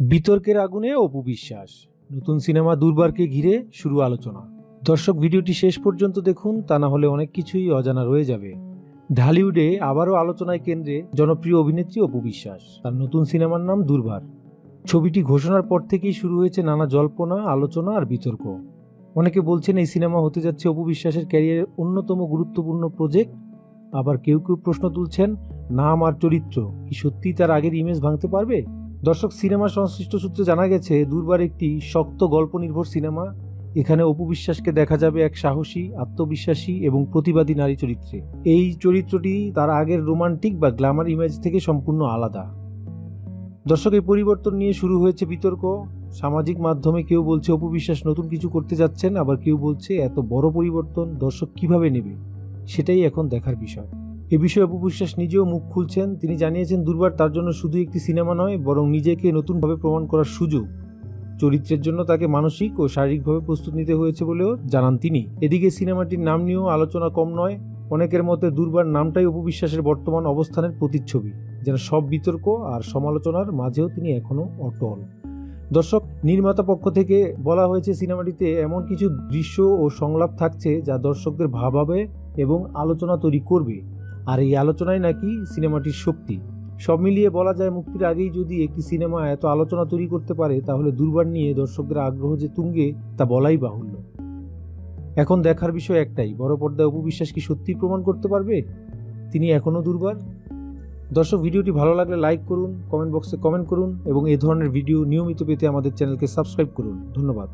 বিতর্কের আগুনে অপু বিশ্বাস। নতুন সিনেমা দুর্বারকে ঘিরে শুরু আলোচনা। দর্শক, ভিডিওটি শেষ পর্যন্ত দেখুন, তা না হলে অনেক কিছুই অজানা রয়ে যাবে। ঢালিউডে আবারও আলোচনায় কেন্দ্রে জনপ্রিয় অভিনেত্রী অপু বিশ্বাস। তার নতুন সিনেমার নাম দুর্বার। ছবিটি ঘোষণার পর থেকেই শুরু হয়েছে নানা জল্পনা, আলোচনা আর বিতর্ক। অনেকে বলছেন এই সিনেমা হতে যাচ্ছে অপু বিশ্বাসের ক্যারিয়ারের অন্যতম গুরুত্বপূর্ণ প্রজেক্ট। আবার কেউ কেউ প্রশ্ন তুলছেন, নাম আর চরিত্র, কি সত্যি তার আগের ইমেজ ভাঙতে পারবে? দর্শক সিনেমা সংশ্লিষ্ট সূত্রে জানা গেছে, দুর্বার একটি শক্ত গল্প নির্ভর সিনেমা। এখানে অপু বিশ্বাসকে দেখা যাবে এক সাহসী, আত্মবিশ্বাসী এবং প্রতিবাদী নারী চরিত্রে। এই চরিত্রটি তার আগের রোমান্টিক বা গ্ল্যামার ইমেজ থেকে সম্পূর্ণ আলাদা। দর্শক, এই পরিবর্তন নিয়ে শুরু হয়েছে বিতর্ক। সামাজিক মাধ্যমে কেউ বলছে, অপু বিশ্বাস নতুন কিছু করতে যাচ্ছেন। আবার কেউ বলছে, এত বড় পরিবর্তন দর্শক কীভাবে নেবে? সেটাই এখন দেখার বিষয়। এ বিষয়ে অপু বিশ্বাস নিজেও মুখ খুলছেন। তিনি জানিয়েছেন, দুর্বার তার জন্য শুধু একটি সিনেমা নয়, বরং নিজেকে নতুনভাবে প্রমাণ করার সুযোগ। চরিত্রের জন্য তাকে মানসিক ও শারীরিকভাবে প্রস্তুত নিতে হয়েছে বলেও জানান তিনি। এদিকে সিনেমাটির নাম নিয়েও আলোচনা কম নয়, অনেকের মতে দুর্বার নামটাই অপু বিশ্বাসের বর্তমান অবস্থানের প্রতিচ্ছবি, যেন সব বিতর্ক আর সমালোচনার মাঝেও তিনি এখনও অটল। দর্শক, নির্মাতা পক্ষ থেকে বলা হয়েছে, সিনেমাটিতে এমন কিছু দৃশ্য ও সংলাপ থাকছে যা দর্শকদের ভাবাবে এবং আলোচনা তৈরি করবে। আর এই আলোচনাই নাকি সিনেমাটির শক্তি। সব মিলিয়ে বলা যায় মুক্তির আগেই যদি একটি সিনেমা এত আলোচনা তৈরি করতে পারে, তাহলে দুর্বার নিয়ে দর্শকদের আগ্রহ যে তুঙ্গে, তা বলাই বাহুল্য। এখন দেখার বিষয় একটাই, বড় পর্দায় উপবিশ্বাস কি সত্যিই প্রমাণ করতে পারবে? তিনি এখনও দুর্বার? দর্শক, ভিডিওটি ভালো লাগলে লাইক করুন, কমেন্ট বক্সে কমেন্ট করুন এবং এ ধরনের ভিডিও নিয়মিত পেতে আমাদের চ্যানেলকে সাবস্ক্রাইব করুন। ধন্যবাদ।